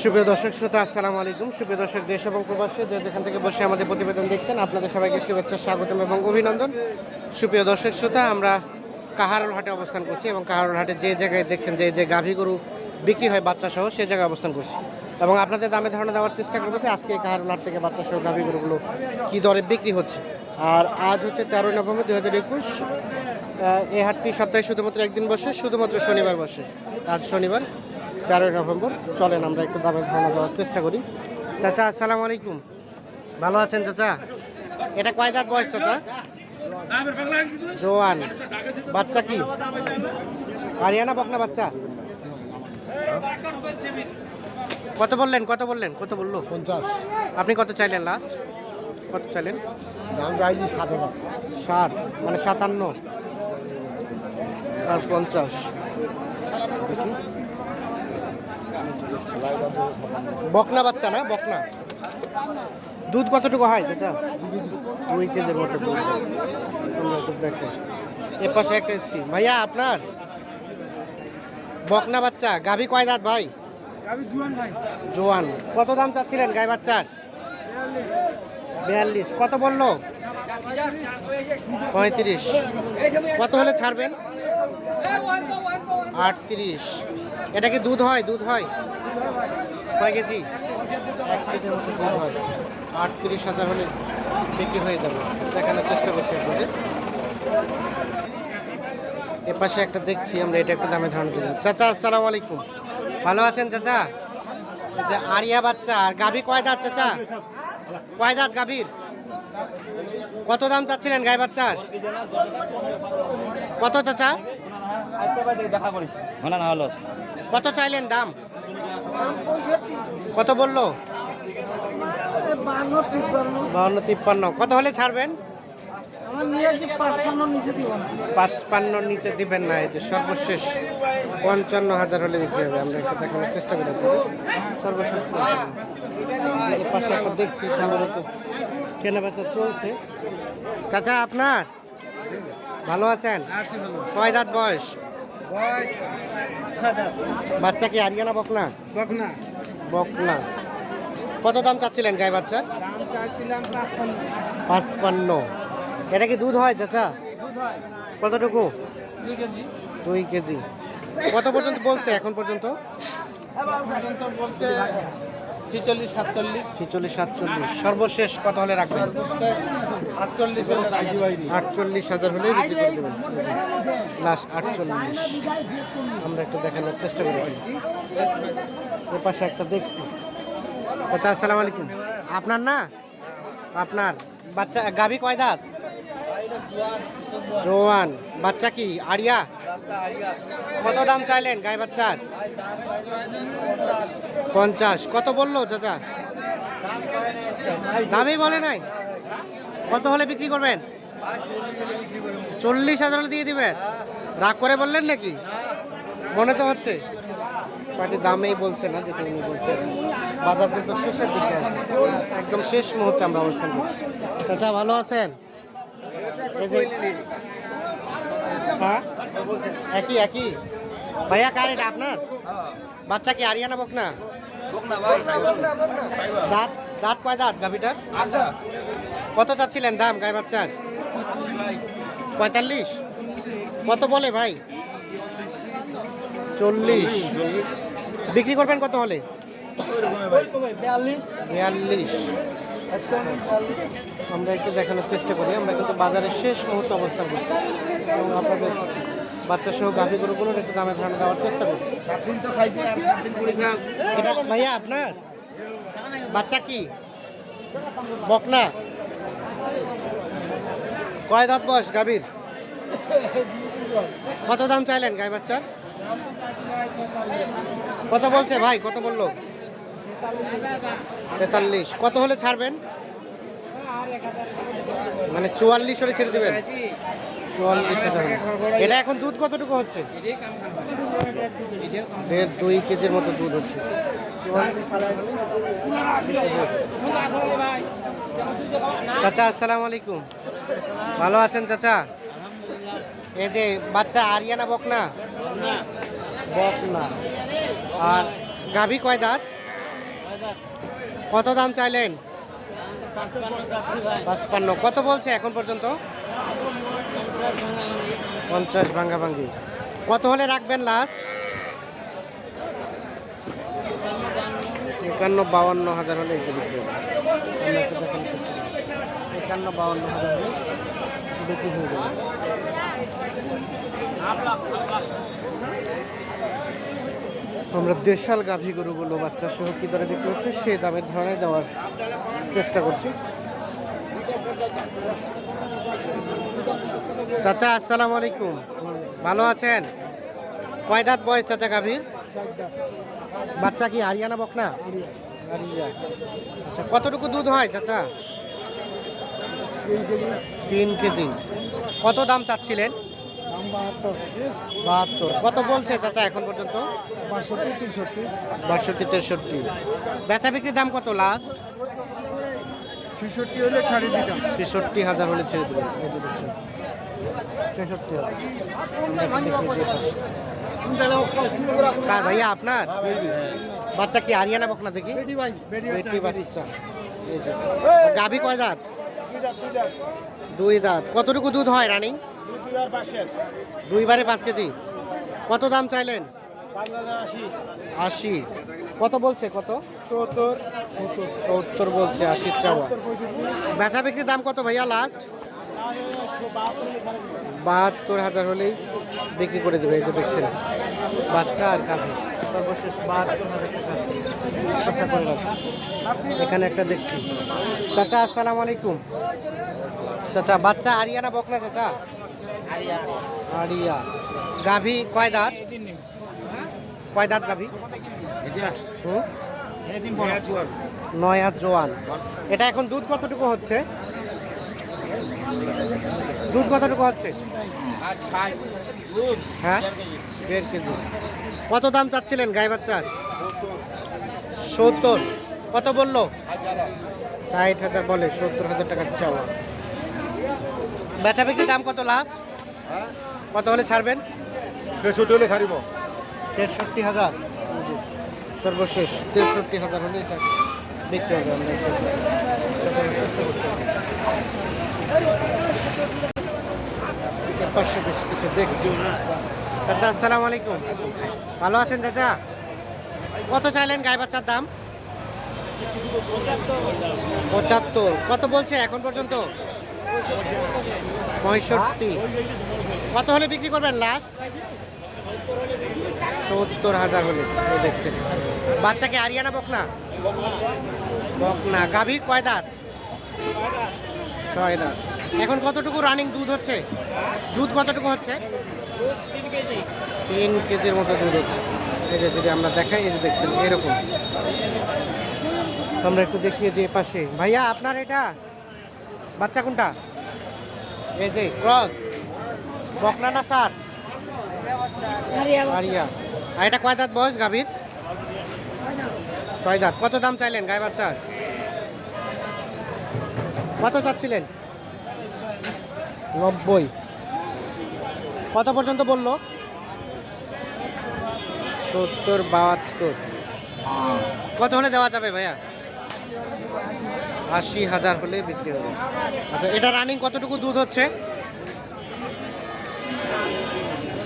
সুপ্রিয় দর্শক, শ্রোতা, আসসালামু আলাইকুম। সুপ্রিয় দর্শক, দেশ এবং প্রবাসী যে যেখান থেকে বসে আমাদের প্রতিবেদন দেখছেন, আপনাদের সবাইকে শুভেচ্ছা, স্বাগতম এবং অভিনন্দন। সুপ্রিয় দর্শক, শ্রোতা, আমরা কাহারোল হাটে অবস্থান করছি এবং কাহারোল হাটে যে জায়গায় দেখছেন, যে যে গাভী গরু বিক্রি হয় বাচ্চা সহ সে জায়গায় অবস্থান করছি। এবং আপনাদের দামে ধারণা দেওয়ার চেষ্টা করব যে আজকে কাহারোল হাট থেকে বাচ্চা সহ গাভী গরুগুলো কী দরে বিক্রি হচ্ছে। আর আজ হচ্ছে তেরোই নভেম্বর দু হাজার একুশ। এই হাটটি সপ্তাহে শুধুমাত্র একদিন বসে, শুধুমাত্র শনিবার বসে। আজ শনিবার। তেরোই নভেম্বর। চলেন আমরা একটু দামের ধারণা দেওয়ার চেষ্টা করি। চাচা আসসালামু আলাইকুম। ভালো আছেন চাচা? এটা কয় দাঁত বয়স চাচা? জোয়ান। বাচ্চা কি? হারিয়ানা বকনা বাচ্চা? কত বললেন কত বললেন কত বলল? পঞ্চাশ। আপনি কত চাইলেন লাস্ট কত চাইলেন? দাম চাইছি সাত হাজার। ষাট মানে সাতান্ন। আর পঞ্চাশ। বকনা বাচ্চা না বকনা। দুধ কতটুকু হয় চাচা? দুই কেজির মতো দেখি। এ পাশে একটা ভাইয়া আপনার? বকনা বাচ্চা গাভি কয় দাঁত ভাই। জোয়ান। কত দাম চাচ্ছিলেন গাই বাচ্চার? বিয়াল্লিশ। কত বলল? পঁয়ত্রিশ। কত হলে ছাড়বেন? আটত্রিশ। এটা কি দুধ হয়? দুধ হয়? কয় কেজি? দুধ হয়। আটত্রিশ হাজার হলে বিক্রি হয়ে যাবে। দেখানোর চেষ্টা করছি আপনাদের। এ পাশে একটা দেখছি, আমরা এটা একটু দামে ধারণ করি। চাচা, আসসালামু আলাইকুম। ভালো আছেন চাচা? আরিয়া বাচ্চা, আর গাভী কয় দাঁত চাচা? কয় দাঁত গাভীর? কত দাম চাচ্ছিলেন গায়ে বাচ্চার? কত চাচা? দেখা করিস। না না হলো। কত চাইলেন দাম? কত বলল? বাহান্ন তিপ্পান্ন। কত হলে ছাড়বেন? আমার নিয়ে নিচে পাঁচপান্নর নিচে দিবেন না এই যে সর্বশেষ পঞ্চান্ন হাজার হলে বিক্রি হবে। আমরা একটু দেখানোর চেষ্টা করি সর্বশেষ। এই পাশে একটা দেখছি সম্ভবত কেনা বেচা চলছে। চাচা আপনার? ভালো আছেন? কয় দাঁত বয়স? বাচ্চা কি আরিয়ানা বকনা? বকনা। বকনা। কত দাম চাচ্ছিলেন গায়ে বাচ্চার? পাঁচপান্ন। এটা কি দুধ হয় চাচা? কতটুকু? দুই কেজি। কত পর্যন্ত বলছে এখন পর্যন্ত? পর্যন্ত বলছে ছিচল্লিশ সাতচল্লিশ। ছিচল্লিশ সাতচল্লিশ। সর্বশেষ কত হলে রাখবেন? আটচল্লিশ হাজার হলেই বিক্রি করে দেবেন। লাস্ট আটচল্লিশ। আমরা একটু দেখানোর চেষ্টা করি। এ পাশে একটা দেখছি। আচ্ছা আসসালামু আলাইকুম। আপনার না? আপনার। বাচ্চা গাভী কয় দাঁত? জোয়ান। বাচ্চা কি? আরিয়া কত দাম চাইলেন গায়ে বাচ্চার? পঞ্চাশ। কত বলল চাচা? দামই বলে নাই। কত হলে বিক্রি করবেন? চল্লিশ হাজার হলে দিয়ে দিবেন। রাগ করে বললেন নাকি? মনে তো হচ্ছে। দামেই বলছে না যেটা উনি বলছে। বাজার কিন্তু শেষের দিকে। একদম শেষ মুহূর্তে আমরা অবস্থান করছি। চাচা, ভালো আছেন? হ্যাঁ? একই একই? ভাইয়া কার এটা আপনার? বাচ্চা কি আরিয়ানা বকনা? দাঁত দাঁত কয় দাঁত গাভিটার? কত চাচ্ছিলেন দাম গায়ে বাচ্চার? পঁয়তাল্লিশ? কত বলে ভাই? চল্লিশ। বিক্রি করবেন কত হলে? বিয়াল্লিশ। আমরা একটু দেখানোর চেষ্টা করি আমরা কিন্তু বাজারের শেষ মুহূর্তে অবস্থান করছি। এবং আপনাদের বাচ্চা সহ গাভী গরুগুলোর একটু দামে ধারণা দেওয়ার চেষ্টা করছি। সাত দিন তো খাইছি আর সাত দিন করে এটা ভাইয়া আপনার? বাচ্চা কি? বকনা? কয় দাঁত বয়স গাভীর? কত দাম চাইলেন গাই বাচ্চার? কত বলছে ভাই কত বলল? তেতাল্লিশ। কত হলে ছাড়বেন? মানে চুয়াল্লিশ হলে ছেড়ে দেবেন? এটা এখন দুধ কতটুকু হচ্ছে? দেড় দুই কেজির মতো দুধ হচ্ছে। চাচা, আসসালামু আলাইকুম। ভালো আছেন চাচা? এই যে বাচ্চা আরিয়ানা বকনা? বকনা। আর গাভী কয় দাঁত? কত দাম চাইলেন? পাঁচপান্ন। কত বলছে এখন পর্যন্ত? পঞ্চাশ ভাঙ্গা ভাঙ্গি কত হলে রাখবেন লাস্ট একান্ন বাউান্ন হাজার হলে এই যে। একান্ন হাজার হলে বিক্রি হয়ে যাবে আমরা দেশাল গাভী গরুগুলো বাচ্চা সহ কি দরে বিক্রি হচ্ছে সে দামের ধারণায় দেওয়ার চেষ্টা করছি। চাচা আসসালামু আলাইকুম। ভালো আছেন? কয় দাঁত বয়স চাচা গাভীর? বাচ্চা কি হারিয়ানা বকনা? আচ্ছা কতটুকু দুধ হয় চাচা? তিন কেজি। কত দাম চাচ্ছিলেন? বাহাত্তর। কত বলছে চাচা এখন পর্যন্ত? বাষট্টি তেষট্টি। বাষট্টি তেষট্টি। বেচা বিক্রির দাম কত লাস্ট ছেষট্টি হলে ছাড়িয়ে দিতাম। ছেষট্টি হাজার হলে ছেড়ে দেবেন এই যে দেখছেন। পাশে। কার ভাইয়া আপনার? বাচ্চা কি আরিয়ানা বকনা দেখি? বেটি বাচ্চা। গাভী কয় দাঁত? দুই দাঁত কতটুকু দুধ হয় রানিং? দুইবারে পাঁচ কেজি। কত দাম চাইলেন? আশি। কত বলছে কত? সত্তর। সত্তর বলছে আশির চাওয়া। বেচা বিক্রির দাম কত ভাইয়া লাস্ট বাহাত্তর হাজার হলেই বিক্রি করে দেবে এই যে দেখছেন। বাচ্চা আর গাভী সর্বশেষ বাহাত্তর হাজার টাকা করে রাখছি এখানে একটা দেখছি। চাচা আসসালামু আলাইকুম। চাচা বাচ্চা আরিয়ানা বকনা চাচা? আরিয়া। গাভী কয় দাঁত? কয় দাঁত গাভী? নয় জোয়ান। এটা এখন দুধ কতটুকু হচ্ছে? দুধ কতটুকু হচ্ছে? হ্যাঁ? দেড় কেজি। কত দাম চাচ্ছিলেন গাই বাচ্চার? সত্তর। কত বলল? ষাট হাজার বলে সত্তর হাজার টাকা চাওয়া বেচা বিক্রির দাম কত লাভ? কত হলে ছাড়বেন? তেষট্টি হলে ছাড়িব। তেষট্টি হাজার। সর্বশেষ তেষট্টি হাজার হলে এটা বিক্রি হবে আমরা পাশে বেশ কিছু দেখছি। চাচা, আসসালামু আলাইকুম। ভালো আছেন চাচা? কত চাইলেন গায়ে বাচ্চার দাম? পঁচাত্তর। কত বলছে এখন পর্যন্ত? পঁয়ষট্টি। কত হলে বিক্রি করবেন লাস্ট? সত্তর হাজার হলে দেখছেন। বাচ্চাকে আরিয়ানা বকনা? বকনা। গাভীর কয় দাঁত? ছয় দাঁত। এখন কতটুকু রানিং দুধ হচ্ছে? দুধ কতটুকু হচ্ছে? তিন কেজির মতো দুধ হচ্ছে। এই যে যদি আমরা দেখাই এই যে দেখছেন এরকম। আমরা একটু দেখিয়ে যে পাশে। ভাইয়া আপনার এটা? বাচ্চা কোনটা? এই যে ক্রস। বকনা না সার আরিয়া। আর এটা কয় দাঁত বয়স গাভীর? ছয় দাঁত। কত দাম চাইলেন গায়ে বাচ্চার? কত চাচ্ছিলেন? নব্বই। কত পর্যন্ত বলল? সত্তর, বাহাত্তর। কত হলে দেওয়া যাবে ভাইয়া? আশি হাজার হলে বিক্রি হবে। আচ্ছা এটা রানিং কতটুকু দুধ হচ্ছে?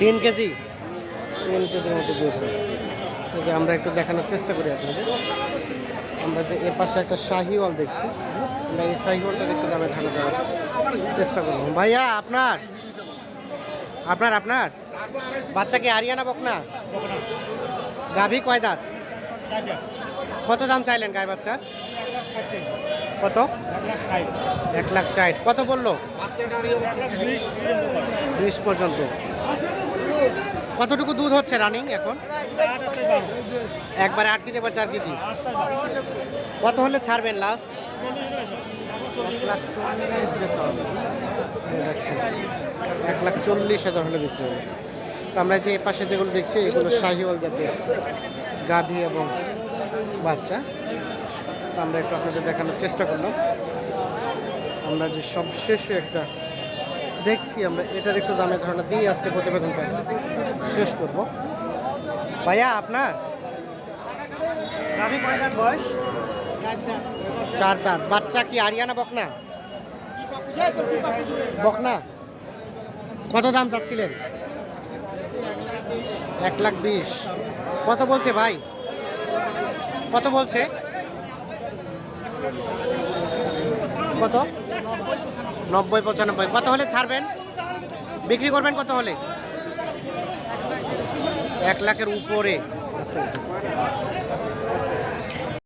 তিন কেজি? তিন কেজির মতো দুধ যে আমরা একটু দেখানোর চেষ্টা করি আপনাদের। আমরা যে এ পাশে একটা শাহিওয়াল দেখছি। আমরা এই শাহিওয়ালটার একটু দামে ধারণা দেওয়ার চেষ্টা করব। ভাইয়া আপনার? আপনার আপনার? বাচ্চাকে আরিয়ানা বকনা? গাভী কয় দাঁত? কত দাম চাইলেন গায়ে বাচ্চার? কত? এক লাখ ষাট। কত বলল? বিশ পর্যন্ত। কতটুকু দুধ হচ্ছে রানিং এখন? একবারে আট কেজি বা চার কেজি। কত হলে ছাড়বেন লাস্ট এক লাখ চল্লিশ হাজার হলে বিক্রি হবে। আমরা যে পাশে যেগুলো দেখছি, এগুলো শাহিওয়াল জাতের গাভী এবং বাচ্চা। আমরা একটু আপনাদের দেখানোর চেষ্টা করলাম। আমরা যে সবশেষ একটা দেখছি আমরা এটার একটু দামের ধারণা দিয়ে আজকে প্রতিবেদনটা শেষ করব। ভাইয়া আপনার? বয়স? চার দাঁত। বাচ্চা কি আরিয়ানা বকনা? বকনা? কত দাম চাচ্ছিলেন? এক লাখ বিশ। কত বলছে ভাই? কত বলছে? কত? নব্বই পঁচানব্বই। কত হলে ছাড়বেন? বিক্রি করবেন কত হলে? এক লাখের উপরে।